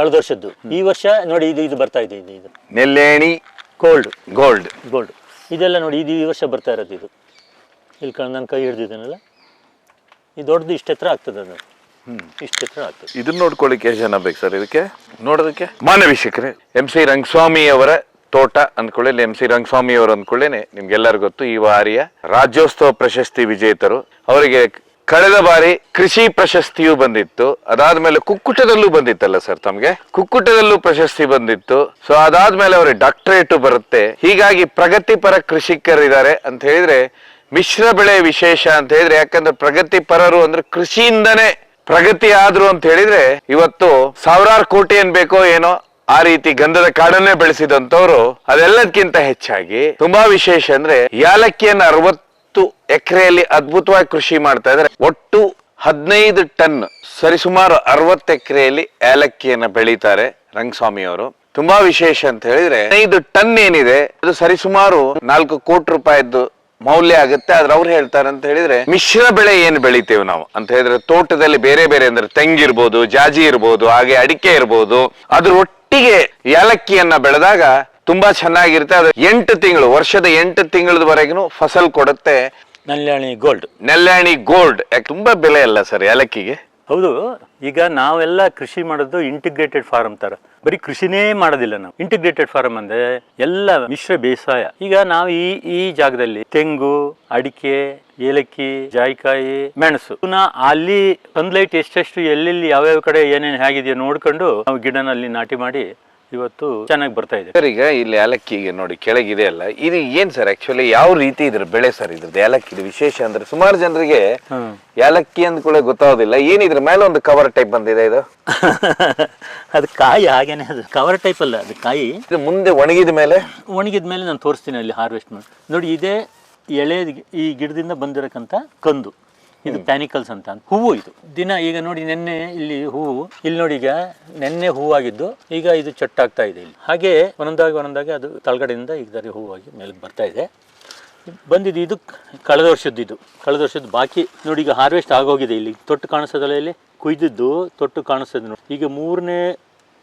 ಕಳೆದ ವರ್ಷದ್ದು. ಈ ವರ್ಷ ನೋಡಿ ಇದು ಇದು ಬರ್ತಾ ಇದೆ ಇದು ಇದು. ನೆಲ್ಲೇಣಿ ಗೋಲ್ಡ್ ಗೋಲ್ಡ್ ಗೋಲ್ಡ್ ಇದೆಲ್ಲ ನೋಡಿ ಇದು ಈ ವರ್ಷ ಬರ್ತಾ ಇರೋದು ಇದು. ಇಲ್ಲಿ ಕಣ್ ನನ್ನ ಕೈ ಹಿಡ್ದಿದ್ದೇನಲ್ಲ? ಇದು ದೊಡ್ಡದು ಇಷ್ಟ ಹತ್ರ ಆಗ್ತದೆ ಅದು. ಇಷ್ಟು ಎತ್ತರ ಆಗ್ತದೆ. ಇದನ್ನ ನೋಡ್ಕೊಳ್ಳಿಕ್ಕೆ ಎಷ್ಟು ಜನ ಬೇಕು ಸರ್ ಇದಕ್ಕೆ? ನೋಡೋದಕ್ಕೆ? ಮಾನ್ಯ ವೀಕ್ಷಕರೇ ಎಂ ಸಿ ರಂಗಸ್ವಾಮಿ ಅವರ ತೋಟ ಅಂದ್ಕೊಳ್ಳಿ ಎಂ ಸಿ ರಂಗಸ್ವಾಮಿ ಅವರು ಅಂದ್ಕೊಳ್ಳೇನೆ ನಿಮ್ಗೆಲ್ಲರಿಗೂ ಗೊತ್ತು ಈ ವಾರಿಯ ರಾಜ್ಯೋತ್ಸವ ಪ್ರಶಸ್ತಿ ವಿಜೇತರು. ಅವರಿಗೆ ಕಳೆದ ಬಾರಿ ಕೃಷಿ ಪ್ರಶಸ್ತಿಯೂ ಬಂದಿತ್ತು. ಅದಾದ್ಮೇಲೆ ಕುಕ್ಕುಟದಲ್ಲೂ ಬಂದಿತ್ತಲ್ಲ ಸರ್ ತಮ್ಗೆ? ಕುಕ್ಕುಟದಲ್ಲೂ ಪ್ರಶಸ್ತಿ ಬಂದಿತ್ತು. ಸೊ ಅದಾದ್ಮೇಲೆ ಅವರಿಗೆ ಡಾಕ್ಟರೇಟ್ ಬರುತ್ತೆ. ಹೀಗಾಗಿ ಪ್ರಗತಿಪರ ಕೃಷಿಕರಿದ್ದಾರೆ ಅಂತ ಹೇಳಿದ್ರೆ ಮಿಶ್ರ ಬೆಳೆ ವಿಶೇಷ ಅಂತ ಹೇಳಿದ್ರೆ, ಯಾಕಂದ್ರೆ ಪ್ರಗತಿಪರರು ಅಂದ್ರೆ ಕೃಷಿಯಿಂದನೇ ಪ್ರಗತಿ ಆದ್ರು ಅಂತ ಹೇಳಿದ್ರೆ ಇವತ್ತು ಸಾವಿರಾರು ಕೋಟಿ ಏನ್ ಬೇಕೋ ಏನೋ ಆ ರೀತಿ ಗಂಧದ ಕಾಡನ್ನೇ ಬೆಳೆಸಿದಂತವ್ರು ಅದೆಲ್ಲದಕ್ಕಿಂತ ಹೆಚ್ಚಾಗಿ. ತುಂಬಾ ವಿಶೇಷ ಅಂದ್ರೆ ಯಾಲಕ್ಕಿಯನ್ನ ಅರವತ್ತು ಎಕರೆಯಲ್ಲಿ ಅದ್ಭುತವಾಗಿ ಕೃಷಿ ಮಾಡ್ತಾ ಇದ್ದಾರೆ. ಒಟ್ಟು ಹದಿನೈದು ಟನ್, ಸರಿಸುಮಾರು ಅರವತ್ತು ಎಕರೆಯಲ್ಲಿ ಏಲಕ್ಕಿಯನ್ನು ಬೆಳೀತಾರೆ ರಂಗಸ್ವಾಮಿ ಅವರು. ತುಂಬಾ ವಿಶೇಷ ಅಂತ ಹೇಳಿದ್ರೆ, ಹದಿನೈದು ಟನ್ ಏನಿದೆ, ಅದು ಸರಿಸುಮಾರು ನಾಲ್ಕು ಕೋಟಿ ರೂಪಾಯಿದ್ದು ಮೌಲ್ಯ ಆಗುತ್ತೆ. ಆದ್ರೆ ಅವ್ರು ಹೇಳ್ತಾರೆ ಅಂತ ಹೇಳಿದ್ರೆ, ಮಿಶ್ರ ಬೆಳೆ ಏನ್ ಬೆಳಿತೇವೆ ನಾವು? ಅಂತ ಹೇಳಿದ್ರೆ, ತೋಟದಲ್ಲಿ ಬೇರೆ ಬೇರೆ ಅಂದ್ರೆ ತೆಂಗಿರ್ಬೋದು ಜಾಜಿ ಇರ್ಬೋದು, ಹಾಗೆ ಅಡಿಕೆ ಇರ್ಬೋದು. ಅದ್ರ ಒಟ್ಟಿಗೆ ಏಲಕ್ಕಿಯನ್ನ ಬೆಳೆದಾಗ ತುಂಬಾ ಚೆನ್ನಾಗಿರುತ್ತೆ. ಅದು ಎಂಟು ತಿಂಗಳು ವರ್ಷದ ಎಂಟು ತಿಂಗಳವರೆಗೂ ಫಸಲ್ ಕೊಡುತ್ತೆ. ನಲ್ಯಾಣಿ ಗೋಲ್ಡ್ ನೆಲ್ಯಾಣಿ ಗೋಲ್ಡ್ ಯಾಕೆ ತುಂಬಾ ಬೆಲೆ ಅಲ್ಲ ಸರ್ ಏಲಕ್ಕಿಗೆ? ಹೌದು ಈಗ ನಾವೆಲ್ಲ ಕೃಷಿ ಮಾಡೋದು ಇಂಟಿಗ್ರೇಟೆಡ್ ಫಾರ್ಮ್ ತರ. ಬರೀ ಕೃಷಿನೇ ಮಾಡೋದಿಲ್ಲ ನಾವು. ಇಂಟಿಗ್ರೇಟೆಡ್ ಫಾರ್ಮ್ ಅಂದ್ರೆ ಎಲ್ಲ ಮಿಶ್ರ ಬೇಸಾಯ. ಈಗ ನಾವು ಈ ಈ ಜಾಗದಲ್ಲಿ ತೆಂಗು ಅಡಿಕೆ ಏಲಕ್ಕಿ ಜಾಯಿಕಾಯಿ ಮೆಣಸು. ಪುನಃ ಅಲ್ಲಿ ಸನ್ಲೈಟ್ ಎಷ್ಟೆಷ್ಟು ಎಲ್ಲೆಲ್ಲಿ ಯಾವ್ಯಾವ ಕಡೆ ಏನೇನು ಹೇಗಿದೆಯೋ ನೋಡ್ಕೊಂಡು ನಾವು ಗಿಡನಲ್ಲಿ ನಾಟಿ ಮಾಡಿ ಇವತ್ತು ಚೆನ್ನಾಗಿ ಬರ್ತಾ ಇದೆ. ಸರ್ ಈಗ ಇಲ್ಲಿ ಏಲಕ್ಕಿಗೆ ನೋಡಿ ಕೆಳಗಿದೆ ಅಲ್ಲ. ಇದು ಏನ್ ಸರ್ ಆಕ್ಚುಲಿ ಯಾವ ರೀತಿ ಇದ್ರ ಬೆಳೆ ಸರ್ ಇದ್ರದ್ದು? ಏಲಕ್ಕಿ ಇದು ವಿಶೇಷ ಅಂದ್ರೆ ಸುಮಾರು ಜನರಿಗೆ ಏಲಕ್ಕಿ ಏಲಕ್ಕಿ ಕೂಡ ಗೊತ್ತಾಗೋದಿಲ್ಲ. ಏನಿದ್ರ ಮೇಲೆ ಒಂದು ಕವರ್ ಟೈಪ್ ಬಂದಿದೆ ಇದು? ಅದು ಕಾಯಿ ಹಾಗೇನೆ ಅದು ಕವರ್ ಟೈಪ್ ಅಲ್ಲ ಅದು ಕಾಯಿ. ಇದು ಮುಂದೆ ಒಣಗಿದ ಮೇಲೆ? ಒಣಗಿದ ಮೇಲೆ ನಾನು ತೋರಿಸ್ತೀನಿ ಅಲ್ಲಿ ಹಾರ್ವೆಸ್ಟ್ ಮಾಡಿ. ನೋಡಿ ಇದೇ ಎಳೆ ಈ ಗಿಡದಿಂದ ಬಂದಿರಕ್ಕಂಥ ಕಂದು. ಇದು ಪ್ಯಾನಿಕಲ್ಸ್ ಅಂತ ಹೂವು ಇದು. ದಿನ ಈಗ ನೋಡಿ ನೆನ್ನೆ ಇಲ್ಲಿ ಹೂವು ಇಲ್ಲಿ ನೋಡಿ ಈಗ ನೆನ್ನೆ ಹೂವಾಗಿದ್ದು ಈಗ ಇದು ಚಟ್ಟಾಗ್ತಾ ಇದೆ ಇಲ್ಲಿ. ಹಾಗೆ ಒಂದೊಂದಾಗಿ ಒಂದೊಂದಾಗಿ ಅದು ತಳಗಡೆಯಿಂದ ಈಗ ಹೂವಾಗಿ ಮೇಲೆ ಬರ್ತಾ ಇದೆ. ಬಂದಿದ್ದು ಇದು ಕಳೆದ ವರ್ಷದ್ದು ಇದು. ಕಳೆದ ವರ್ಷದ್ದು ಬಾಕಿ. ನೋಡಿ ಈಗ ಹಾರ್ವೆಸ್ಟ್ ಆಗೋಗಿದೆ ಇಲ್ಲಿ. ತೊಟ್ಟು ಕಾಣಿಸೋದಲ್ಲ ಇಲ್ಲಿ ಕುಯ್ದಿದ್ದು ತೊಟ್ಟು ಕಾಣಿಸೋದು ನೋಡಿ. ಈಗ ಮೂರನೇ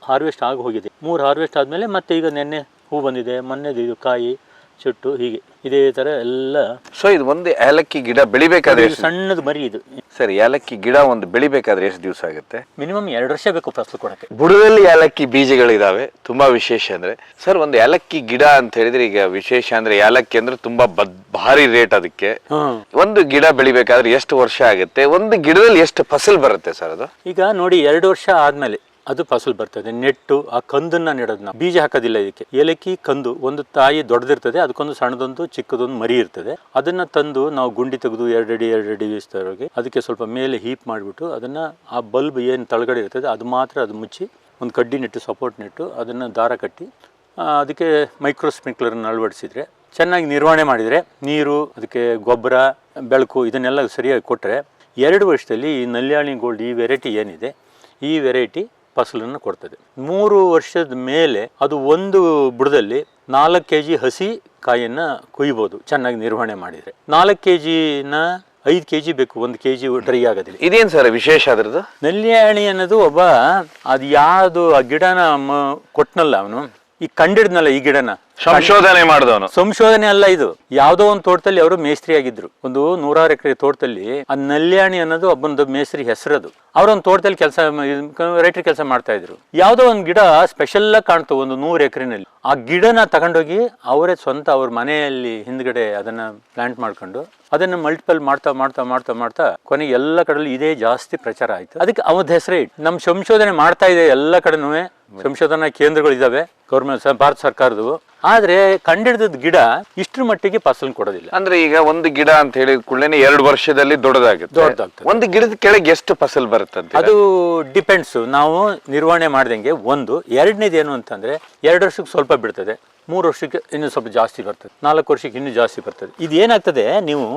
ಹಾರ್ವೆಸ್ಟ್ ಆಗಿ ಹೋಗಿದೆ ಮೂರು ಹಾರ್ವೆಸ್ಟ್ ಆದಮೇಲೆ ಮತ್ತೆ ಈಗ ನೆನ್ನೆ ಹೂ ಬಂದಿದೆ. ಮೊನ್ನೆದು ಇದು ಕಾಯಿ ಚುಟ್ಟು ಹೀಗೆ. ಇದೇ ಥರ ಎಲ್ಲ ಸೊ ಇದು ಒಂದು ಏಲಕ್ಕಿ ಗಿಡ ಬೆಳಿಬೇಕಾದ್ರೆ ಇದು ಸಣ್ಣದು ಮರಿ ಇದು. ಸರ್ ಏಲಕ್ಕಿ ಗಿಡ ಒಂದು ಬೆಳಿಬೇಕಾದ್ರೆ ಎಷ್ಟು ದಿವಸ ಆಗುತ್ತೆ? ಮಿನಿಮಮ್ ಎರಡು ವರ್ಷ ಬೇಕು ಫಸಲು ಕೊಡಕ್ಕೆ. ಬುಡದಲ್ಲಿ ಏಲಕ್ಕಿ ಬೀಜಗಳಿದಾವೆ ತುಂಬಾ ವಿಶೇಷ ಅಂದ್ರೆ. ಸರ್ ಒಂದು ಏಲಕ್ಕಿ ಗಿಡ ಅಂತ ಹೇಳಿದ್ರೆ ಈಗ ವಿಶೇಷ ಅಂದ್ರೆ ಏಲಕ್ಕಿ ಅಂದ್ರೆ ತುಂಬಾ ಬದ್ ಭಾರಿ ರೇಟ್ ಅದಕ್ಕೆ. ಹ್ಮ್ ಒಂದು ಗಿಡ ಬೆಳಿಬೇಕಾದ್ರೆ ಎಷ್ಟು ವರ್ಷ ಆಗುತ್ತೆ? ಒಂದು ಗಿಡದಲ್ಲಿ ಎಷ್ಟು ಫಸಲ್ ಬರುತ್ತೆ ಸರ್ ಅದು? ಈಗ ನೋಡಿ ಎರಡು ವರ್ಷ ಆದ್ಮೇಲೆ ಅದು ಫಸಲು ಬರ್ತದೆ. ನೆಟ್ಟು, ಆ ಕಂದನ್ನ ನೆಡೋದು ನಾವು. ಬೀಜ ಹಾಕೋದಿಲ್ಲ ಇದಕ್ಕೆ. ಏಲಕ್ಕಿ, ಕಂದು, ಒಂದು ತಾಯಿ ದೊಡ್ಡದಿರ್ತದೆ. ಅದಕ್ಕೊಂದು ಸಣ್ಣದೊಂದು, ಚಿಕ್ಕದೊಂದು ಮರಿ ಇರ್ತದೆ. ಅದನ್ನ ತಂದು ನಾವು ಗುಂಡಿ ತೆಗೆದು ಎರಡಡಿ ಎರಡಡಿ ಹೋಗಿ ಅದಕ್ಕೆ ಸ್ವಲ್ಪ ಮೇಲೆ ಹೀಪ್ ಮಾಡಿಬಿಟ್ಟು ಅದನ್ನ ಆ ಬಲ್ಬ್ ಏನು ತಳಗಡೆ ಇರ್ತದೆ, ಅದು ಮಾತ್ರ ಅದು ಮುಚ್ಚಿ ಒಂದು ಕಡ್ಡಿ ನೆಟ್ಟು, ಸಪೋರ್ಟ್ ನೆಟ್ಟು ಅದನ್ನು ದಾರ ಕಟ್ಟಿ ಅದಕ್ಕೆ ಮೈಕ್ರೋ ಸ್ಪ್ರಿಂಕ್ಲರನ್ನು ಅಳವಡಿಸಿದ್ರೆ ಚೆನ್ನಾಗಿ ನಿರ್ವಹಣೆ ಮಾಡಿದರೆ ನೀರು, ಅದಕ್ಕೆ ಗೊಬ್ಬರ, ಬೆಳಕು ಇದನ್ನೆಲ್ಲ ಸರಿಯಾಗಿ ಕೊಟ್ಟರೆ ಎರಡು ವರ್ಷದಲ್ಲಿ ಈ ನಲ್ಯಾಣಿ ಗೋಲ್ಡ್ ಈ ವೆರೈಟಿ ಏನಿದೆ, ಈ ವೆರೈಟಿ ಫಸಲನ್ನು ಕೊಡ್ತದೆ. ಮೂರು ವರ್ಷದ ಮೇಲೆ ಅದು ಒಂದು ಬುಡದಲ್ಲಿ ನಾಲ್ಕು ಕೆ ಜಿ ಹಸಿ ಕಾಯಿಯನ್ನು ಕೊಯ್ಬೋದು ಚೆನ್ನಾಗಿ ನಿರ್ವಹಣೆ ಮಾಡಿದರೆ. ನಾಲ್ಕು ಕೆ ಜಿನ ಐದು ಕೆ ಜಿ ಬೇಕು ಒಂದು ಕೆ ಜಿ ಡ್ರೈ ಆಗೋದಿಲ್ಲ. ಇದೇನು ಸರ್ ವಿಶೇಷ ಅದ್ರದ್ದು? ನೆಲ್ಲಿಯಾಣಿ ಅನ್ನೋದು ಒಬ್ಬ ಅದು ಯಾವುದು ಆ ಗಿಡನ ಕೊಟ್ಟನಲ್ಲ ಕೊಟ್ನಲ್ಲ ಅವನು ಈ ಕಂಡಿಡ್ನಲ್ಲ ಈ ಗಿಡನ? ಸಂಶೋಧನೆ ಮಾಡಿದವನು. ಸಂಶೋಧನೆ ಅಲ್ಲ ಇದು. ಯಾವ್ದೋ ಒಂದು ತೋಟದಲ್ಲಿ ಅವರು ಮೇಸ್ತ್ರಿ ಆಗಿದ್ರು ಒಂದು ನೂರಾರು ಎಕರೆ ತೋಟದಲ್ಲಿ ಆ ನಲ್ಯಾಣಿ ಅನ್ನೋದು ಒಬ್ಬನದು ಮೇಸ್ತ್ರಿ ಹೆಸರದು. ಅವ್ರೊಂದು ತೋಟದಲ್ಲಿ ಕೆಲಸ ರೈತರು ಕೆಲಸ ಮಾಡ್ತಾ ಇದ್ರು. ಯಾವ್ದೋ ಒಂದು ಗಿಡ ಸ್ಪೆಷಲ್ ಆಗಿ ಕಾಣ್ತು ಒಂದು ನೂರು ಎಕರೆನಲ್ಲಿ. ಆ ಗಿಡನ ತಗೊಂಡೋಗಿ ಅವರೇ ಸ್ವಂತ ಅವ್ರ ಮನೆಯಲ್ಲಿ ಹಿಂದ್ಗಡೆ ಅದನ್ನ ಪ್ಲಾಂಟ್ ಮಾಡ್ಕೊಂಡು ಅದನ್ನ ಮಲ್ಟಿಪಲ್ ಮಾಡ್ತಾ ಮಾಡ್ತಾ ಮಾಡ್ತಾ ಮಾಡ್ತಾ ಕೊನೆಗೆ ಎಲ್ಲ ಕಡೆಯಲ್ಲಿ ಇದೇ ಜಾಸ್ತಿ ಪ್ರಚಾರ ಆಯ್ತು. ಅದಕ್ಕೆ ಅವನ ಹೆಸರೇ ನಮ್ಮ ಸಂಶೋಧನೆ ಮಾಡ್ತಾ ಇದೆ ಎಲ್ಲ ಕಡೆನೂ. ಸಂಶೋಧನಾ ಕೇಂದ್ರಗಳು ಇದಾವೆ ಗೌರ್ಮೆಂಟ್ ಭಾರತ ಸರ್ಕಾರದವು ಆದ್ರೆ ಕಂಡಿಡಿದ ಗಿಡ ಇಷ್ಟ್ರ ಮಟ್ಟಿಗೆ ಫಸಲ್ ಕೊಡೋದಿಲ್ಲ. ಅಂದ್ರೆ ಈಗ ಒಂದು ಗಿಡ ಅಂತ ಹೇಳಿದ ಕೂಡಲೇ ಎರಡು ವರ್ಷದಲ್ಲಿ ದೊಡ್ಡದಾಗುತ್ತೆ. ದೊಡ್ಡದಾಗ್ತದೆ. ಒಂದು ಗಿಡದ ಕೆಳಗೆ ಎಷ್ಟು ಫಸಲ್ ಬರುತ್ತೆ ಅದು ಡಿಪೆಂಡ್ಸ್ ನಾವು ನಿರ್ವಹಣೆ ಮಾಡ್ದಂಗೆ ಒಂದು ಎರಡನೇದು ಏನು ಅಂತಂದ್ರೆ ಎರಡು ವರ್ಷಕ್ಕೆ ಸ್ವಲ್ಪ ಬಿಡ್ತದೆ ಮೂರು ವರ್ಷಕ್ಕೆ ಇನ್ನೂ ಸ್ವಲ್ಪ ಜಾಸ್ತಿ ಬರ್ತದೆ ನಾಲ್ಕು ವರ್ಷಕ್ಕೆ ಇನ್ನೂ ಜಾಸ್ತಿ ಬರ್ತದೆ. ಇದು ಏನಾಗ್ತದೆ ನೀವು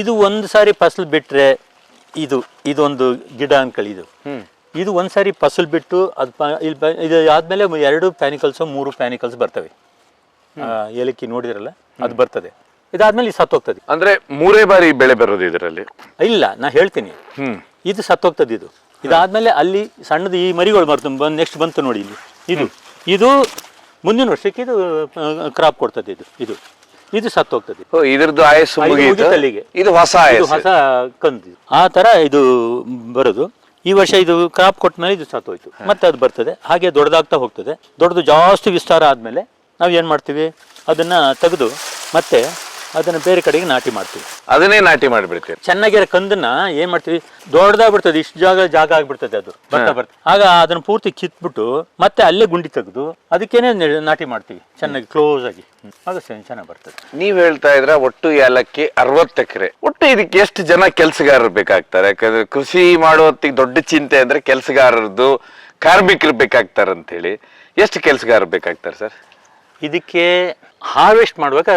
ಇದು ಒಂದು ಸಾರಿ ಫಸಲ್ ಬಿಟ್ರೆ ಇದು ಇದೊಂದು ಗಿಡ ಅನ್ಕೊಳ್ಳಿ ಇದು. ಇದು ಒಂದು ಫಸಲ್ ಫಸಲು ಬಿಟ್ಟು ಅದು ಪ ಇಲ್ಲಿ ಇದು ಆದಮೇಲೆ ಎರಡು ಪ್ಯಾನಿಕಲ್ಸು ಮೂರು ಪ್ಯಾನಿಕಲ್ಸ್ ಬರ್ತವೆ. ಏಲಕ್ಕಿ ನೋಡಿದ್ರಲ್ಲ ಅದು ಬರ್ತದೆ. ಇದಾದ್ಮೇಲೆ ಇದು ಸತ್ತೋಗ್ತದೆ. ಅಂದ್ರೆ ಮೂರೇ ಬಾರಿ ಬೆಳೆ ಬರೋದು ಇದರಲ್ಲಿ? ಇಲ್ಲ ನಾ ಹೇಳ್ತೀನಿ. ಇದು ಸತ್ತೋಗ್ತದೆ ಇದು. ಇದಾದ್ಮೇಲೆ ಅಲ್ಲಿ ಸಣ್ಣದು ಈ ಮರಿಗಳು ಬರ್ತದೆ ಬಂದು ನೆಕ್ಸ್ಟ್ ಬಂತು ನೋಡಿ ಇಲ್ಲಿ. ಇದು. ಇದು ಮುಂದಿನ ವರ್ಷಕ್ಕೆ ಇದು ಕ್ರಾಪ್ ಕೊಡ್ತದೆ ಇದು. ಇದು. ಇದು ಸತ್ತು ಹೋಗ್ತದೆ ಓ ಇದ್ರದ್ದು ಆಯಸ್ಸು ಇದು ಹೊಸ ಹೊಸ ಕಂದು. ಆ ತರ ಇದು ಬರೋದು. ಈ ವರ್ಷ ಇದು ಕ್ರಾಪ್ ಕೊಟ್ಟ ಮೇಲೆ ಇದು ಸತ್ತೋಯ್ತು ಮತ್ತೆ ಅದು ಬರ್ತದೆ. ಹಾಗೆ ದೊಡ್ಡದಾಗ್ತಾ ಹೋಗ್ತದೆ. ದೊಡ್ಡದು ಜಾಸ್ತಿ ವಿಸ್ತಾರ ಆದ್ಮೇಲೆ ನಾವು ಏನ್ ಮಾಡ್ತೀವಿ? ಅದನ್ನ ತೆಗೆದು ಮತ್ತೆ ಅದನ್ನ ಬೇರೆ ಕಡೆಗೆ ನಾಟಿ ಮಾಡ್ತೀವಿ. ಅದನ್ನೇ ನಾಟಿ ಮಾಡಿಬಿಡ್ತೀವಿ ಚೆನ್ನಾಗಿರೋ ಕಂದನ್ನ ಏನು ಮಾಡ್ತೀವಿ? ದೊಡ್ಡದಾಗ್ಬಿಡ್ತದೆ ಇಷ್ಟು ಜಾಗ ಜಾಗ ಆಗಿಬಿಡ್ತದೆ ಅದು. ಬರ್ತಾ ಬರ್ತಾ. ಆಗ ಅದನ್ನು ಪೂರ್ತಿ ಕಿತ್ಬಿಟ್ಟು ಮತ್ತೆ ಅಲ್ಲೇ ಗುಂಡಿ ತೆಗೆದು ಅದಕ್ಕೇನೆ ನಾಟಿ ಮಾಡ್ತೀವಿ ಚೆನ್ನಾಗಿ ಕ್ಲೋಸ್ ಆಗಿ. ಆಗ ಚೆನ್ನ- ಚೆನ್ನಾಗಿ ಬರ್ತದೆ. ನೀವು ಹೇಳ್ತಾ ಇದ್ರ ಒಟ್ಟು ಏಲಕ್ಕಿ ಅರವತ್ತು ಎಕರೆ. ಒಟ್ಟು ಇದಕ್ಕೆ ಎಷ್ಟು ಜನ ಕೆಲಸಗಾರರು ಬೇಕಾಗ್ತಾರೆ? ಯಾಕಂದ್ರೆ ಕೃಷಿ ಮಾಡುವತ್ತಿಗೆ ದೊಡ್ಡ ಚಿಂತೆ ಅಂದ್ರೆ ಕೆಲಸಗಾರರದ್ದು ಕಾರ್ಮಿಕರು ಬೇಕಾಗ್ತಾರೆ ಅಂತ ಹೇಳಿ ಎಷ್ಟು ಕೆಲಸಗಾರರು ಬೇಕಾಗ್ತಾರೆ ಸರ್? ಇದಕ್ಕೆ ಹಾರ್ವೆಸ್ಟ್ ಮಾಡುವಾಗ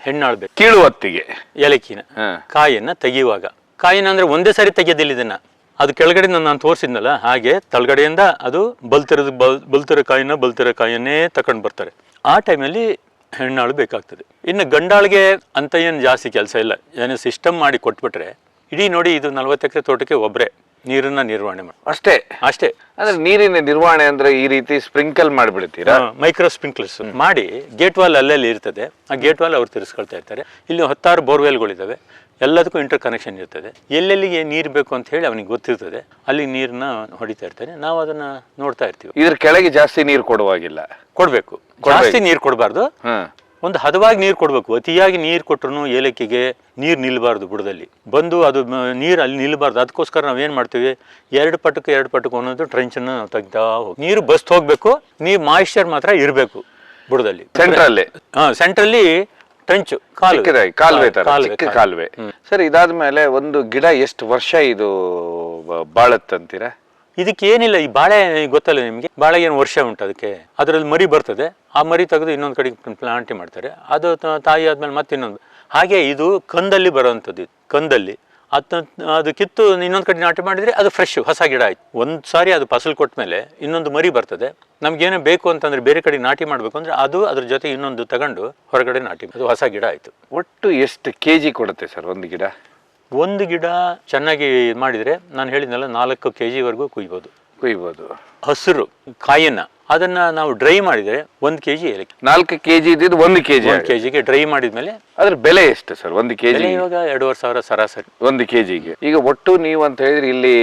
ಹೆಣ್ಣಾಳ್ಬೇಕು. ಕೀಳುವತ್ತಿಗೆ ಏಲಕ್ಕಿನ. ಹಾ. ಕಾಯಿಯನ್ನ ತೆಗೆಯುವಾಗ. ಕಾಯಿನ ಅಂದ್ರೆ ಒಂದೇ ಸಾರಿ ತೆಗೆಯೋದಿಲ್ಲ ಇದನ್ನ. ಅದು ಕೆಳಗಡೆ ನಾನು ತೋರಿಸಿದ್ನಲ್ಲ ಹಾಗೆ ತಳಗಡೆಯಿಂದ ಅದು ಬಲ್ತಿರೋದು ಬಲ್ ಬಲ್ತಿರೋ ಕಾಯಿನ ಬಲ್ತಿರೋ ಕಾಯಿಯನ್ನೇ ತಕೊಂಡು ಬರ್ತಾರೆ. ಆ ಟೈಮಲ್ಲಿ ಹೆಣ್ಣಾಳು ಬೇಕಾಗ್ತದೆ. ಇನ್ನು ಗಂಡಾಳಿಗೆ ಅಂತ ಏನು ಜಾಸ್ತಿ ಕೆಲಸ ಇಲ್ಲ. ಏನೋ ಸಿಸ್ಟಮ್ ಮಾಡಿ ಕೊಟ್ಬಿಟ್ರೆ ಇಡೀ ನೋಡಿ ಇದು ನಲ್ವತ್ತು ಎಕರೆ ತೋಟಕ್ಕೆ ಒಬ್ಬರೇ ನೀರನ್ನ ನಿರ್ವಹಣೆ ಮಾಡಿ ಅಷ್ಟೇ. ಅಷ್ಟೇ. ಅಂದ್ರೆ ನೀರಿನ ನಿರ್ವಹಣೆ ಅಂದ್ರೆ ಈ ರೀತಿ ಸ್ಪ್ರಿಂಕಲ್ ಮಾಡಿಬಿಡ್ತೀರಾ? ಮೈಕ್ರೋ ಸ್ಪ್ರಿಂಕ್ಲರ್ಸ್ ಮಾಡಿ ಗೇಟ್ ವಾಲ್ ಅಲ್ಲಲ್ಲಿ ಇರ್ತದೆ. ಆ ಗೇಟ್ ವಾಲ್ ಅವ್ರು ತಿರ್ಸ್ಕೊಳ್ತಾ ಇರ್ತಾರೆ. ಇಲ್ಲಿ ಹತ್ತಾರು ಬೋರ್ವೆಲ್ಗಳಿದ್ದಾವೆ ಎಲ್ಲದಕ್ಕೂ ಇಂಟರ್ ಕನೆಕ್ಷನ್ ಇರ್ತದೆ. ಎಲ್ಲೆಲ್ಲಿಗೆ ನೀರು ಬೇಕು ಅಂತ ಹೇಳಿ ಅವನಿಗೆ ಗೊತ್ತಿರ್ತದೆ. ಅಲ್ಲಿ ನೀರನ್ನ ಹೊಡಿತಾ ಇರ್ತಾನೆ ನಾವು ಅದನ್ನ ನೋಡ್ತಾ ಇರ್ತೀವಿ. ಇದ್ರ ಕೆಳಗೆ ಜಾಸ್ತಿ ನೀರು ಕೊಡುವಾಗಿಲ್ಲ. ಕೊಡ್ಬೇಕು. ಜಾಸ್ತಿ ನೀರು ಕೊಡಬಾರ್ದು. ಒಂದು ಹದವಾಗಿ ನೀರು ಕೊಡಬೇಕು. ಅತಿಯಾಗಿ ನೀರು ಕೊಟ್ಟರು ಏಲಕ್ಕಿಗೆ ನೀರು ನಿಲ್ಲಬಾರ್ದು ಬುಡದಲ್ಲಿ ಬಂದು ಅದು ನೀರು ಅಲ್ಲಿ ನಿಲ್ಲಬಾರ್ದು ಅದಕ್ಕೋಸ್ಕರ ನಾವು ಏನು ಮಾಡ್ತೀವಿ? ಎರಡು ಪಟಕ್ಕೆ ಎರಡು ಪಟಕ್ಕೆ ಅನ್ನೋದು ಟ್ರೆಂಚನ್ನು ನಾವು ತೆಗ್ದಾ ಹೋಗಿ ನೀರು ಬಸ್ತ್ ಹೋಗಬೇಕು. ನೀರು ಮಾಯಿಶ್ಚರ್ ಮಾತ್ರ ಇರಬೇಕು ಬುಡದಲ್ಲಿ ಸೆಂಟ್ರಲ್ಲಿ ಹಾಂ ಸೆಂಟ್ರಲ್ಲಿ ಟ್ರೆಂಚು ಕಾಲು ಕಾಲುವೆ ತರ. ಕಾಲುವೆ, ಸರ್ ಇದಾದ ಮೇಲೆ ಒಂದು ಗಿಡ ಎಷ್ಟು ವರ್ಷ ಇದು ಬಾಳತ್ತಂತೀರಾ? ಇದಕ್ಕೆ ಏನಿಲ್ಲ ಈ ಬಾಳೆ ಗೊತ್ತಲ್ಲ ನಿಮಗೆ? ಬಾಳೆ ಏನು ವರ್ಷ ಉಂಟು ಅದಕ್ಕೆ? ಅದರಲ್ಲಿ ಮರಿ ಬರ್ತದೆ, ಆ ಮರಿ ತೆಗೆದು ಇನ್ನೊಂದು ಕಡೆ ಪ್ಲಾಂಟಿ ಮಾಡ್ತಾರೆ. ಅದು ತಾಯಿ ಆದ್ಮೇಲೆ ಮತ್ತೆ ಇನ್ನೊಂದು. ಹಾಗೆ ಇದು ಕಂದಲ್ಲಿ ಬರೋವಂಥದ್ದು ಕಂದಲ್ಲಿ. ಅದು ಅದು ಕಿತ್ತು ಇನ್ನೊಂದು ಕಡೆ ನಾಟಿ ಮಾಡಿದ್ರೆ ಅದು ಫ್ರೆಶ್ ಹೊಸ ಗಿಡ ಆಯ್ತು. ಒಂದು ಸಾರಿ ಅದು ಫಸಲು ಕೊಟ್ಟ ಮೇಲೆ ಇನ್ನೊಂದು ಮರಿ ಬರ್ತದೆ. ನಮ್ಗೇನೋ ಬೇಕು ಅಂತಂದ್ರೆ ಬೇರೆ ಕಡೆ ನಾಟಿ ಮಾಡಬೇಕು ಅಂದ್ರೆ ಅದು ಅದ್ರ ಜೊತೆ ಇನ್ನೊಂದು ತಗೊಂಡು ಹೊರಗಡೆ ನಾಟಿ ಅದು ಹೊಸ ಗಿಡ ಆಯ್ತು. ಒಟ್ಟು ಎಷ್ಟು ಕೆಜಿ ಕೊಡುತ್ತೆ ಸರ್ ಒಂದು ಗಿಡ? ಒಂದು ಗಿಡ ಚೆನ್ನಾಗಿ ಮಾಡಿದರೆ ನಾನು ಹೇಳಿದ್ನಲ್ಲ ನಾಲ್ಕು ಕೆ ಜಿವರೆಗೂ ಕುಯ್ಬೋದು. ಕುಯ್ಬೋದು. ಹಸಿರು ಕಾಯಿನ ಅದನ್ನ ನಾವು ಡ್ರೈ ಮಾಡಿದ್ರೆ ಒಂದು ಕೆ ಜಿ ಏಲಕ್ಕಿ. ನಾಲ್ಕು ಕೆ ಜಿ ಇದ್ದಿದ್ದು ಒಂದು ಕೆ ಜಿ ಕೆ ಜಿಗೆ ಡ್ರೈ ಮಾಡಿದ್ಮೇಲೆ ಅದ್ರ ಬೆಲೆ ಎಷ್ಟು ಸರ್? ಒಂದು ಕೆ ಜಿ ಇವಾಗ ಎರಡೂವರೆ ಸಾವಿರ ಸರಾಸರಿ. ಒಂದು ಕೆ ಜಿಗೆ ಈಗ ಒಟ್ಟು ನೀವು ಅಂತ ಹೇಳಿದ್ರೆ ಇಲ್ಲಿ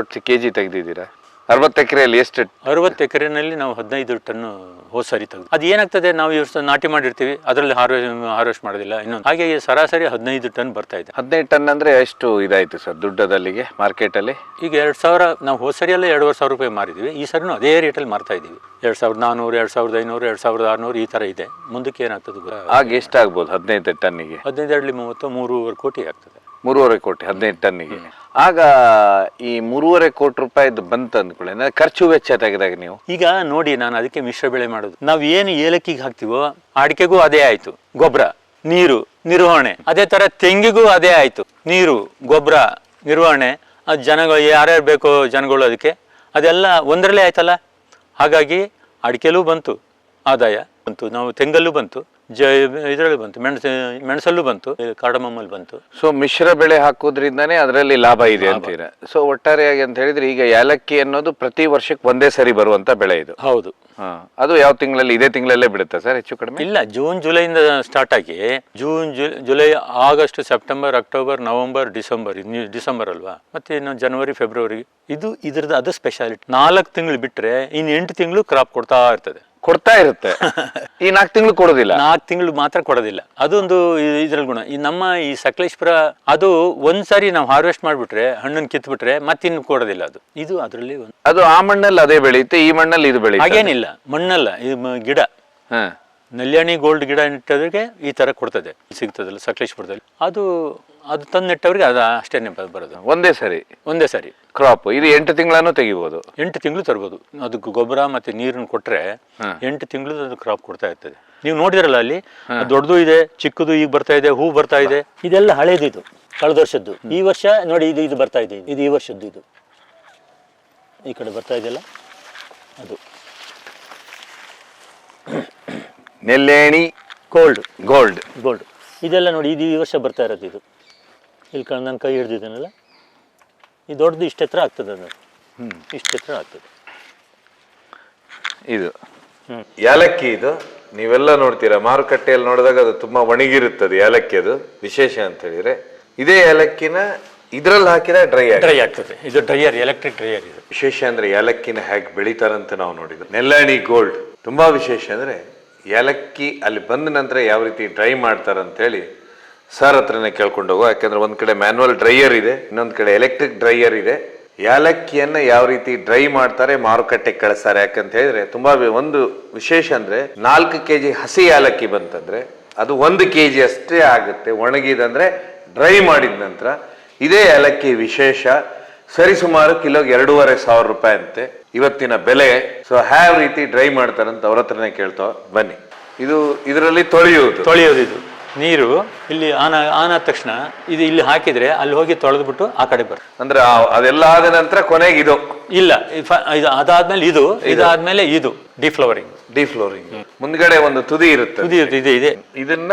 ಒಟ್ಟು ಕೆ ಜಿ ತೆಗ್ದಿದ್ದೀರಾ? ಅರವತ್ತು ಎಕರೆಯಲ್ಲಿ ಎಷ್ಟು? ಅರವತ್ತು ಎಕರೆನಲ್ಲಿ ನಾವು ಹದಿನೈದು ಟನ್ ಹೋಸರಿ ಸರಿ ತೆಗೆದು ಅದು ಏನಾಗ್ತದೆ ನಾವು ಇಷ್ಟು ನಾಟಿ ಮಾಡಿರ್ತೀವಿ ಅದರಲ್ಲಿ ಹಾರ್ವೆಸ್ಟ್ ಹಾರ್ವೆಸ್ಟ್ ಮಾಡೋದಿಲ್ಲ ಇನ್ನೊಂದು ಹಾಗೆ ಈ ಸರಾಸರಿ ಹದಿನೈದು ಟನ್ ಬರ್ತಾ ಇದೆ. ಹದಿನೈದು ಟನ್ ಅಂದ್ರೆ ಎಷ್ಟು ಇದಾಯಿತು ಸರ್ ದುಡ್ಡದಲ್ಲಿಗೆ ಮಾರ್ಕೆಟಲ್ಲಿ? ಈಗ ಎರಡು ಸಾವಿರ ನಾವು ಹೋದ್ ಸರಿಯಲ್ಲ ಎರಡುವರೆ ಸಾವಿರ ರೂಪಾಯಿ ಮಾರಿದೀವಿ ಈ ಸರಿನೂ ಅದೇ ರೇಟಲ್ಲಿ ಮಾರ್ತಾ ಇದ್ದೀವಿ ಎರಡು ಸಾವಿರದ ನಾನ್ನೂರು ಎರಡು ಸಾವಿರದ ಐನೂರು ಎರಡು ಸಾವಿರದ ಆರುನೂರು ಈ ಥರ ಇದೆ. ಮುಂದಕ್ಕೆ ಏನಾಗ್ತದೆ ಹಾಗೆ ಆಗ ಎಷ್ಟಾಗ್ಬೋದು ಹದಿನೈದು ಟನ್ನಿಗೆ? ಹದಿನೈದು ಎರಡಲಿ ಮೂವತ್ತು ಮೂರುವರೆ ಕೋಟಿ ಆಗ್ತದೆ. ಮೂರುವರೆ ಕೋಟಿ ಹದಿನೈದು ಟನ್ನಿಗೆ. ಆಗ ಈ ಮೂರುವರೆ ಕೋಟಿ ರೂಪಾಯಿ ಬಂತು ಅಂದ್ಕೊಳ್ಳಿ. ಅಂದ್ರೆ ಖರ್ಚು ವೆಚ್ಚ ತೆಗೆದಾಗ ನೀವು. ಈಗ ನೋಡಿ ನಾನು ಅದಕ್ಕೆ ಮಿಶ್ರ ಬೆಳೆ ಮಾಡೋದು. ನಾವು ಏನು ಏಲಕ್ಕಿಗೆ ಹಾಕ್ತಿವೋ ಅಡಿಕೆಗೂ ಅದೇ ಆಯ್ತು. ಗೊಬ್ಬರ ನೀರು ನಿರ್ವಹಣೆ. ಅದೇ ತರ ತೆಂಗಿಗೂ ಅದೇ ಆಯ್ತು. ನೀರು ಗೊಬ್ಬರ ನಿರ್ವಹಣೆ ಅದು ಜನಗಳು ಯಾರ್ಯಾರು ಬೇಕೋ ಜನಗಳು ಅದಕ್ಕೆ. ಅದೆಲ್ಲ ಒಂದರಲ್ಲೇ ಆಯ್ತಲ್ಲ? ಹಾಗಾಗಿ ಅಡಿಕೆಲೂ ಬಂತು ಆದಾಯ ಬಂತು ನಾವು ತೆಂಗಲ್ಲೂ ಬಂತು. ಜ ಇದರಲ್ಲಿ ಬಂತು ಮೆಣಸ ಮೆಣಸಲ್ಲೂ ಬಂತು ಕಾಡಮಮ್ಮಲ್ಲಿ ಬಂತು. ಸೊ ಮಿಶ್ರ ಬೆಳೆ ಹಾಕೋದ್ರಿಂದನೇ ಅದರಲ್ಲಿ ಲಾಭ ಇದೆ ಅಂತೀರ? ಸೊ ಒಟ್ಟಾರೆಯಾಗಿ ಅಂತ ಹೇಳಿದ್ರೆ ಈಗ ಏಲಕ್ಕಿ ಅನ್ನೋದು ಪ್ರತಿ ವರ್ಷಕ್ಕೆ ಒಂದೇ ಸರಿ ಬರುವಂತ ಬೆಳೆ ಇದು. ಹೌದು. ಹಾ ಅದು ಯಾವ ತಿಂಗಳಲ್ಲಿ ಇದೇ ತಿಂಗಳಲ್ಲೇ ಬಿಡುತ್ತೆ ಸರ್ ಹೆಚ್ಚು ಕಡಿಮೆ? ಇಲ್ಲ ಜೂನ್ ಜುಲೈಯಿಂದ ಸ್ಟಾರ್ಟ್ ಆಗಿ June July August September October November December December ಅಲ್ವಾ? ಮತ್ತೆ ಇನ್ನು ಜನವರಿ ಫೆಬ್ರವರಿ ಇದು ಇದ್ರದ್ದು ಅದು ಸ್ಪೆಷಾಲಿಟಿ ನಾಲ್ಕು ತಿಂಗಳು ಬಿಟ್ಟರೆ ಇನ್ನು ಎಂಟು ತಿಂಗಳು ಕ್ರಾಪ್ ಕೊಡ್ತಾ ಇರ್ತದೆ. ಕೊಡ್ತಾ ಇರುತ್ತೆ. ಈ ನಾಲ್ಕು ತಿಂಗಳು ಕೊಡೋದಿಲ್ಲ. ನಾಲ್ಕು ತಿಂಗಳು ಮಾತ್ರ ಕೊಡೋದಿಲ್ಲ. ಅದೊಂದು ಒಂದು ಇದ್ರಲ್ಲಿ ಗುಣ. ಈ ನಮ್ಮ ಈ ಸಕಲೇಶ್ಪುರ ಅದು ಒಂದ್ಸರಿ ನಾವು ಹಾರ್ವೆಸ್ಟ್ ಮಾಡಿಬಿಟ್ರೆ ಹಣ್ಣನ್ನು ಕಿತ್ಬಿಟ್ರೆ ಮತ್ತಿನ್ನು ಕೊಡೋದಿಲ್ಲ ಅದು. ಇದು ಅದರಲ್ಲಿ ಒಂದು ಅದು ಆ ಮಣ್ಣಲ್ಲಿ ಅದೇ ಬೆಳೆಯುತ್ತೆ ಈ ಮಣ್ಣಲ್ಲಿ ಇದು ಬೆಳೆಯುತ್ತೆ. ಹಾಗೇನಿಲ್ಲ. ಮಣ್ಣಲ್ಲ ಇದು ಮ- ಗಿಡ. ಹಾ. ನಲ್ಯಾಣಿ ಗೋಲ್ಡ್ ಗಿಡ ನೆಟ್ಟೋರಿಗೆ ಈ ತರ ಕೊಡ್ತದೆ. ಸಿಗ್ತದಲ್ಲ ಸಕಲೇಶ್ಪುರದಲ್ಲಿ. ಅದು ಅದು ತಂದು ನೆಟ್ಟವ್ರಿಗೆ ಅದು ಅಷ್ಟೇ ಬ- ಬರೋದು. ಒಂದೇ ಸರಿ? ಒಂದೇ ಸರಿ. ಕ್ರಾಪ್ ಇದು ಎಂಟು ತಿಂಗಳನ್ನು ತೆಗಿಬೋದು? ಎಂಟು ತಿಂಗಳು ತರ್ಬೋದು. ಅದಕ್ಕೆ ಗೊಬ್ಬರ ಮತ್ತೆ ನೀರನ್ನು ಕೊಟ್ರೆ ಎಂಟು ತಿಂಗಳು ಅದು ಕ್ರಾಪ್ ಕೊಡ್ತಾ ಇರ್ತದೆ. ನೀವು ನೋಡಿದ್ರಲ್ಲ ಅಲ್ಲಿ? ದೊಡ್ಡದು ಇದೆ ಚಿಕ್ಕದು ಈಗ ಬರ್ತಾ ಇದೆ ಹೂ ಬರ್ತಾ ಇದೆ. ಇದೆಲ್ಲ ಹಳೇದು ಇದು ಕಳೆದ ವರ್ಷದ್ದು. ಈ ವರ್ಷ ನೋಡಿ ಇದು ಇದು ಬರ್ತಾ ಇದೆ. ಇದು ಈ ವರ್ಷದ್ದು ಇದು. ಈ ಕಡೆ ಬರ್ತಾ ಇದೆಯಲ್ಲ? ಅದು. ನೆಲ್ಲೇಣಿ ಗೋಲ್ಡ್ ಗೋಲ್ಡ್ ಗೋಲ್ಡ್ ಇದೆಲ್ಲ ನೋಡಿ ಇದು ಈ ವರ್ಷ ಬರ್ತಾ ಇರೋದು ಇದು. ಇಲ್ಲಿ ಕಣ್ ನನ್ನ ಕೈ ಹಿಡ್ದಿದ್ದೇನಲ್ಲ? ಈ ದೊಡ್ಡದು ಇಷ್ಟು ಎತ್ತರ ಆಗ್ತದೆ ಅದು. ಇಷ್ಟು ಎತ್ತರ ಆಗ್ತದೆ. ಇದು. ಏಲಕ್ಕಿ ಇದು. ನೀವೆಲ್ಲ ನೋಡ್ತೀರಾ ಮಾರುಕಟ್ಟೆಯಲ್ಲಿ ನೋಡಿದಾಗ ಅದು ತುಂಬಾ ಒಣಗಿರುತ್ತದೆ ಏಲಕ್ಕಿ ಅದು ವಿಶೇಷ ಅಂತ ಹೇಳಿದ್ರೆ. ಇದೇ ಏಲಕ್ಕಿನ ಇದ್ರಲ್ಲಿ ಹಾಕಿದ ಡ್ರೈ ಡ್ರೈ ಆಗ್ತದೆ. ಇದು ಡ್ರೈಯರ್ ಎಲೆಕ್ಟ್ರಿಕ್ ಡ್ರೈಯರ್ ಇದು. ವಿಶೇಷ ಅಂದ್ರೆ ಏಲಕ್ಕಿನ ಹೇಗೆ ಬೆಳಿತಾರಂತ ನಾವು ನೋಡಿದ್ವಿ ನೆಲ್ಲಾಣಿ ಗೋಲ್ಡ್. ತುಂಬಾ ವಿಶೇಷ ಅಂದ್ರೆ ಏಲಕ್ಕಿ ಅಲ್ಲಿ ಬಂದ ನಂತರ ಯಾವ ರೀತಿ ಡ್ರೈ ಮಾಡ್ತಾರಂತ ಹೇಳಿ ಸರ್ ಹತ್ರನೇ ಕೇಳ್ಕೊಂಡು ಹೋಗೋ ಯಾಕಂದ್ರೆ ಒಂದ್ ಕಡೆ ಮ್ಯಾನುವಲ್ ಡ್ರೈಯರ್ ಇದೆ, ಇನ್ನೊಂದ್ ಕಡೆ ಎಲೆಕ್ಟ್ರಿಕ್ ಡ್ರೈಯರ್ ಇದೆ. ಏಲಕ್ಕಿಯನ್ನ ಯಾವ ರೀತಿ ಡ್ರೈ ಮಾಡ್ತಾರೆ, ಮಾರುಕಟ್ಟೆಗೆ ಕಳಿಸ್ತಾರೆ, ಯಾಕಂತ ಹೇಳಿದ್ರೆ ತುಂಬಾ ಒಂದು ವಿಶೇಷ ಅಂದ್ರೆ ನಾಲ್ಕು ಕೆ ಜಿ ಹಸಿ ಏಲಕ್ಕಿ ಬಂತಂದ್ರೆ ಅದು ಒಂದು ಕೆ ಜಿ ಅಷ್ಟೇ ಆಗುತ್ತೆ. ಒಣಗಿದಂದ್ರೆ ಡ್ರೈ ಮಾಡಿದ ನಂತರ ಇದೇ ಏಲಕ್ಕಿ ವಿಶೇಷ. ಸರಿಸುಮಾರು ಕಿಲೋಗೆ ಎರಡೂವರೆ ಸಾವಿರ ರೂಪಾಯಿ ಅಂತೆ. ಇವತ್ತಿನ ಬೆಲೆ. ಸೊ ಹ್ಯಾವ್ ರೀತಿ ಡ್ರೈ ಮಾಡ್ತಾರಂತ ಅವ್ರ ಹತ್ರನೇ ಕೇಳ್ತಾವ ಬನ್ನಿ. ಇದು ಇದರಲ್ಲಿ ತೊಳೆಯುವುದು. ತೊಳೆಯೋದು ಇದು. ನೀರು ಇಲ್ಲಿ ಆನ ಆನ್ ಆದ ತಕ್ಷಣ ಇದು ಇಲ್ಲಿ ಹಾಕಿದ್ರೆ ಅಲ್ಲಿ ಹೋಗಿ ತೊಳೆದ್ಬಿಟ್ಟು ಆ ಕಡೆ ಬರ್ ಅಂದ್ರೆ ಆ- ಅದೆಲ್ಲ ಆದ ನಂತರ ಕೊನೆಗೆ ಇದು. ಇಲ್ಲ ಇದು ಫ- ಇದು ಅದಾದ್ಮೇಲೆ ಇದು ಇದಾದ್ಮೇಲೆ ಇದು ಡಿಫ್ಲೋರಿಂಗ್ ಡಿಫ್ಲೋರಿಂಗ್ ಮುಂದ್ಗಡೆ ಒಂದು ತುದಿ ಇರುತ್ತೆ. ತುದಿ ಇದು ಇದೆ ಇದೆ. ಇದನ್ನ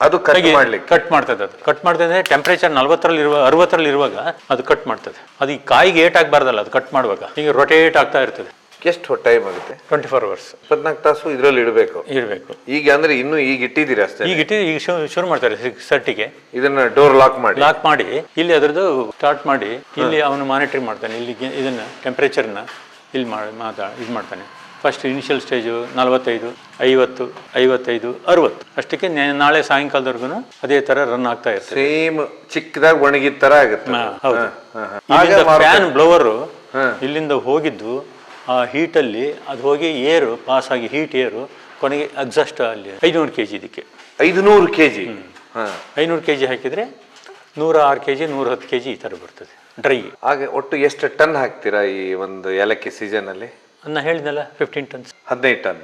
ಅದು ಕಟ್ ಮಾಡ್ಲಿಕ್ಕೆ. ಕಟ್ ಮಾಡ್ತದೆ ಅದು. ಕಟ್ ಮಾಡ್ತದೆ ಟೆಂಪ್ರೇಚರ್ ನಲ್ವತ್ತರಲ್ಲಿ ಇರುವ ಅರವತ್ತರಲ್ಲಿ ಇರುವಾಗ ಅದು ಕಟ್ ಮಾಡ್ತದೆ. ಅದು ಈ ಕಾಯಿಗೆ ಏಟ್ ಆಗಬಾರ್ದಲ್ಲ ಅದು ಕಟ್ ಮಾಡುವಾಗ. ಹೀಗೆ ರೊಟೇಟ್ ಆಗ್ತಾ ಇರ್ತದೆ. ಎಷ್ಟು ಟೈಮ್ ಆಗುತ್ತೆ? ಟ್ವೆಂಟಿ ಫೋರ್ ಅವರ್ಸ್ ಇಪ್ಪತ್ನಾಲ್ಕು ತಾಸು ಇದರಲ್ಲಿ ಇಡಬೇಕು. ಇಡಬೇಕು. ಈಗ ಅಂದ್ರೆ ಇನ್ನು ಈಗ ಇಟ್ಟಿದ್ದೀರಾ ಅಷ್ಟೇ? ಈಗ ಇಟ್ಟಿ ಈಗ ಶುರು ಮಾಡ್ತಾರೆ ಸರ್ಟಿಗೆ ಇದನ್ನ ಡೋರ್ ಲಾಕ್ ಮಾಡಿ. ಲಾಕ್ ಮಾಡಿ. ಇಲ್ಲಿ ಅದರದ್ದು ಸ್ಟಾರ್ಟ್ ಮಾಡಿ. ಇಲ್ಲಿ ಅವನು ಮಾನಿಟರಿಂಗ್ ಮಾಡ್ತಾನೆ. ಇಲ್ಲಿ ಇದನ್ನ ಟೆಂಪ್ರೇಚರ್ನ ಇಲ್ಲಿ ಮಾಡಿ ಮಾತಾ ಇದು ಮಾಡ್ತಾನೆ. ಫಸ್ಟ್ ಇನಿಷಿಯಲ್ ಸ್ಟೇಜು ನಲವತ್ತೈದು ಐವತ್ತು ಐವತ್ತೈದು ಅರವತ್ತು. ಅಷ್ಟಕ್ಕೆ ನಾಳೆ ಸಾಯಂಕಾಲದವರೆಗೂ ಅದೇ ಥರ ರನ್ ಆಗ್ತಾ ಇರ್ತದೆ. ಸೇಮ್ ಚಿಕ್ಕದಾಗಿ ಒಣಗಿದ ತರ ಆಗುತ್ತೆ. ಹೌದು. Fan blower. ಇಲ್ಲಿಂದ ಹೋಗಿದ್ದು ಆ ಹೀಟಲ್ಲಿ ಅದು ಹೋಗಿ ಏರು ಪಾಸ್ ಆಗಿ ಹೀಟ್ ಏರು ಕೊನೆಗೆ ಅಡ್ಜಸ್ಟ್ ಅಲ್ಲಿ ಐದುನೂರು ಕೆ ಜಿ ಇದಕ್ಕೆ. ಐದುನೂರು ಕೆಜಿ ಜಿ ಐನೂರು ಕೆ ಜಿ ಹಾಕಿದರೆ ನೂರ ಆರು ಕೆ ಜಿ ನೂರ ಹತ್ತು ಕೆ ಜಿ ಈ ಥರ ಬರ್ತದೆ ಡ್ರೈ ಹಾಗೆ ಒಟ್ಟು ಎಷ್ಟು ಟನ್ ಹಾಕ್ತೀರಾ ಈ ಒಂದು ಏಲಕ್ಕಿ ಸೀಸನಲ್ಲಿ ನಾನು ಹೇಳಿದ್ನಲ್ಲ ಫಿಫ್ಟೀನ್ ಟನ್ಸ್ ಹದಿನೈದು ಟನ್.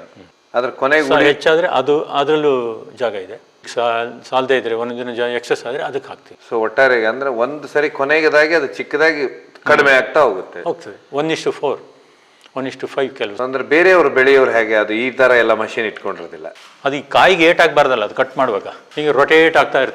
ಅದ್ರ ಕೊನೆಗೆ ಹೆಚ್ಚಾದರೆ ಅದು ಅದರಲ್ಲೂ ಜಾಗ ಇದೆ. ಸಾಲ್ ಸಾಲದೇ ಇದ್ರೆ ಒಂದು ದಿನ ಎಕ್ಸಸ್ ಆದರೆ ಅದಕ್ಕೆ ಹಾಕ್ತೀವಿ. ಸೊ ಒಟ್ಟಾರೆ ಅಂದ್ರೆ ಒಂದು ಸರಿ ಕೊನೆಗದಾಗಿ ಅದು ಚಿಕ್ಕದಾಗಿ ಕಡಿಮೆ ಆಗ್ತಾ ಹೋಗುತ್ತೆ. ಹೋಗ್ತದೆ. ಒನ್ ಇಷ್ಟು ಫೋರ್ ಒನ್ ಇಷ್ಟು ಫೈವ್ ಕೆಲವು ಅಂದ್ರೆ ಬೇರೆಯವರು ಬೆಳೆಯೋರು ಹೇಗೆ? ಅದು ಈ ತರ ಎಲ್ಲ ಮಷಿನ್ ಇಟ್ಕೊಂಡಿರೋದಿಲ್ಲ. ಅದು ಈ ಕಾಯಿಗೆ ಏಟ್ ಆಗಬಾರ್ದಲ್ಲ ಅದು ಕಟ್ ಮಾಡುವಾಗ ಈಗ ರೊಟೇಟ್ ಆಗ್ತಾ ಇರ್ತದೆ.